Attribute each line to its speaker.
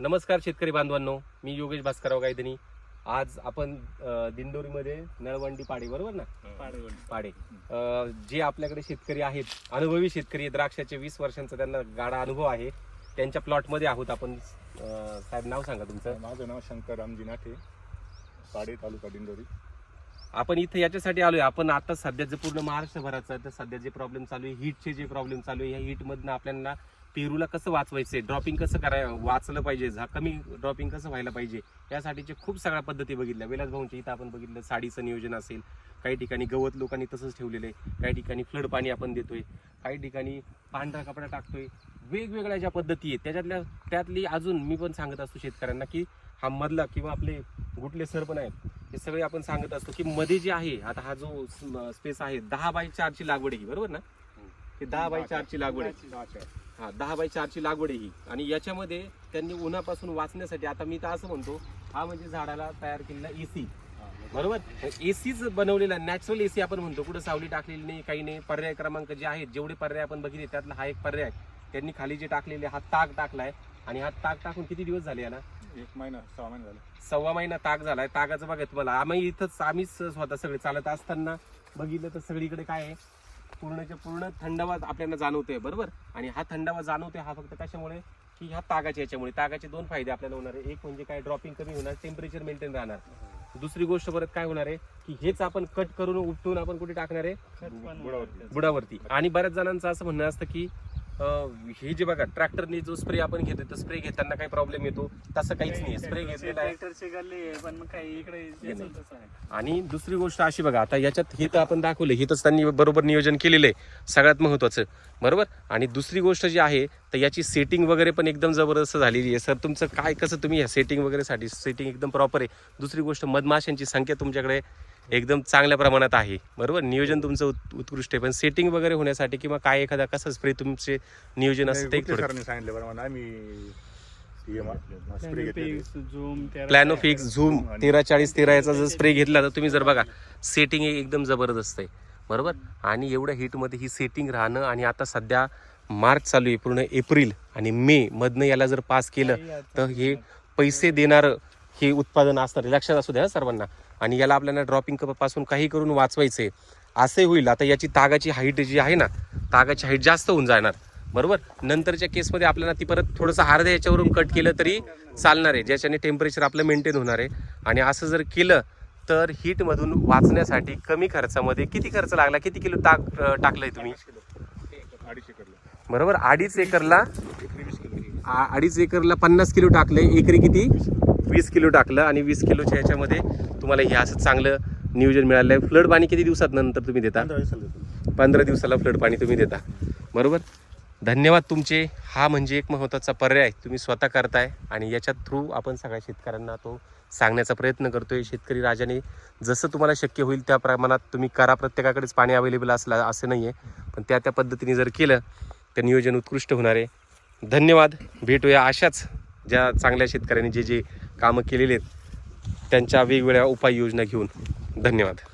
Speaker 1: नमस्कार शेतकरी बांधवांनो मी योगेश भास्करराव गायधनी आज आपण दिंडोरीमध्ये नळवंडी पाडे बरोबर ना? पाडे अ, जे आपल्याकडे शेतकरी आहेत अनुभवी शेतकरी द्राक्षाचे वीस वर्षांचा त्यांना गाडा अनुभव आहे. त्यांच्या प्लॉटमध्ये आहोत आपण. साहेब नाव सांगा तुमचं.
Speaker 2: माझं नाव शंकर रामजी नाठे पाडे तालुका दिंडोरी.
Speaker 1: आपण इथे याच्यासाठी आलोय. आपण आता सध्या जे पूर्ण महाराष्ट्रभराचं तर सध्या जे प्रॉब्लेम चालू आहे हीटचे जे प्रॉब्लेम चालू आहे या हीटमधनं आपल्याला पेरूला कसं वाचवायचंय? ड्रॉपिंग कसं कराय वाचलं पाहिजे? झा कमी ड्रॉपिंग कसं व्हायला पाहिजे? यासाठीचे खूप सगळ्या पद्धती बघितल्या. विलास भाऊंच्या इथं आपण बघितलं साडीचं नियोजन असेल काही ठिकाणी गवत लोकांनी तसंच ठेवलेलं आहे. काही ठिकाणी फ्लड पाणी आपण देतोय. काही ठिकाणी पांढरा कपडा टाकतोय. वेगवेगळ्या ज्या पद्धती आहेत त्याच्यातल्या त्यातली अजून मी पण सांगत असतो शेतकऱ्यांना की हा मधला किंवा आपले गुटले सर पण आहेत हे सगळे आपण सांगत असतो की मध्ये जे आहे आता हा जो स्पेस आहे दहा बाय चारची लागवड आहे बरोबर ना? हे दहा बाय चारची लागवड आहे. हा दहा बाय चारची लागवड आहे ही. आणि याच्यामध्ये त्यांनी उन्हापासून वाचण्यासाठी आता मी तर असं म्हणतो हा म्हणजे झाडाला तयार केलेला एसी बरोबर? एसीच बनवलेला नॅचरल एसी आपण म्हणतो. कुठं सावली टाकलेली नाही काही नाही. पर्याय क्रमांक जे आहेत जेवढे पर्याय आपण बघितले त्यातला हा एक पर्याय त्यांनी खाली जे टाकलेले हा ताक टाकलाय. आणि हा ताक टाकून किती दिवस झाले याला?
Speaker 2: एक महिना सहा महिना झाला.
Speaker 1: सव्वा महिना ताक झालाय. तागाचं बघा तुम्हाला आम्ही इथंच आम्हीच स्वतः सगळे चालत असताना बघितलं तर सगळीकडे काय आहे? पूर्णच्या पूर्ण थंडावा आपल्याला जाणवतोय बरोबर? आणि हा थंडावा जाणवतोय हा फक्त कशामुळे? की ह्या तागाच्या याच्यामुळे. तागाचे दोन फायदे आपल्याला होणार आहे. एक म्हणजे काय ड्रॉपिंग कमी होणार टेम्परेचर मेंटेन राहणार. दुसरी गोष्ट परत काय होणार आहे? की हेच आपण कट करून उपटून आपण कुठे टाकणार आहे?
Speaker 2: बुडावरती.
Speaker 1: बुडावरती. आणि बऱ्याच जणांचं असं म्हणणं असतं की हे जे बघा ट्रॅक्टरने जो स्प्रे आपण घेतो तो स्प्रे घेताना काही प्रॉब्लेम येतो? तसं काहीच नाही. स्प्रे घेतलेला आहे. आणि दुसरी गोष्ट अशी बघा आता याच्यात हे तर आपण दाखवलं हे तर त्यांनी बरोबर नियोजन केलेलं आहे. सगळ्यात महत्वाचं. बरोबर? आणि दुसरी गोष्ट जी आहे तर याची सेटिंग वगैरे पण एकदम जबरदस्त झालेली आहे. सर तुमचं काय कसं तुम्ही ह्या सेटिंग वगैरेसाठी सेटिंग एकदम प्रॉपर आहे? दुसरी गोष्ट मधमाशांची संख्या तुमच्याकडे एकदम चांगल्या प्रमाणात आहे. बरोबर? नियोजन तुमचं उत्- उत्कृष्ट आहे. पण सेटिंग वगैरे होण्यासाठी किंवा काय एखादा कसं स्प्रे तुमचे नियोजन असतं ते एक थोडं
Speaker 2: सरांनी सांगितलं बरं आम्ही स्प्रे घेतले
Speaker 3: झूम
Speaker 1: प्लॅनोफिक्स झूम तेरा चाळीस तेरा याचा जर स्प्रे घेतला तर तुम्ही जर बघा सेटिंग एकदम जबरदस्त आहे. बरोबर? आणि एवढ्या हीटमध्ये ही सेटिंग राहणं आणि आता सध्या मार्च चालू आहे पूर्ण एप्रिल आणि मे मधनं याला जर पास केलं तर हे पैसे देणारं हे उत्पादन असणार. लक्षात असू द्या सर्वांना. आणि याला आपल्याला ड्रॉपिंगपासून काही करून वाचवायचं आहे असे होईल. आता याची तागाची हाईट जी आहे ना तागाची हाईट जास्त होऊन जाणार. बरोबर? नंतरच्या केसमध्ये आपल्याला ती परत थोडंसं अर्ध्या याच्यावरून कट केलं तरी चालणार आहे. ज्याच्याने टेम्परेचर आपलं मेंटेन होणार आहे. आणि असं जर केलं तर हीटमधून वाचण्यासाठी कमी खर्चामध्ये किती खर्च लागला? किती किलो ताक टाकलंय तुम्ही? बरोबर? अडीच एकरला अडीच एकरला पन्नास किलो टाकले एकरी किती? वीस किलो टाकलं आणि वीस किलोच्या ह्याच्यामध्ये तुम्हाला हे असं चांगलं नियोजन मिळालं आहे. फ्लड पाणी किती दिवसात नंतर तुम्ही देता?
Speaker 2: पंधरा दिवसाला देतो.
Speaker 1: पंधरा दिवसाला फ्लड पाणी तुम्ही देता. बरोबर? धन्यवाद तुमचे. हा म्हणजे एक महत्त्वाचा पर्याय. तुम्ही स्वतः करताय आणि याच्या थ्रू आपण सगळ्या शेतकऱ्यांना तो सांगण्याचा प्रयत्न करतोय. शेतकरी राजाने जसं तुम्हाला शक्य होईल त्या प्रमाणात तुम्ही करा. प्रत्येकाकडेच पाणी अवेलेबल असलं असं नाही आहे पण त्या त्या पद्धतीने जर केलं तर नियोजन उत्कृष्ट होणार आहे. धन्यवाद. भेटूया अशाच ज्या चांगल्या शेतकऱ्यांनी जे जे कामं केलेले आहेत. त्यांच्या वेगवेगळ्या उपाययोजना घेऊन धन्यवाद.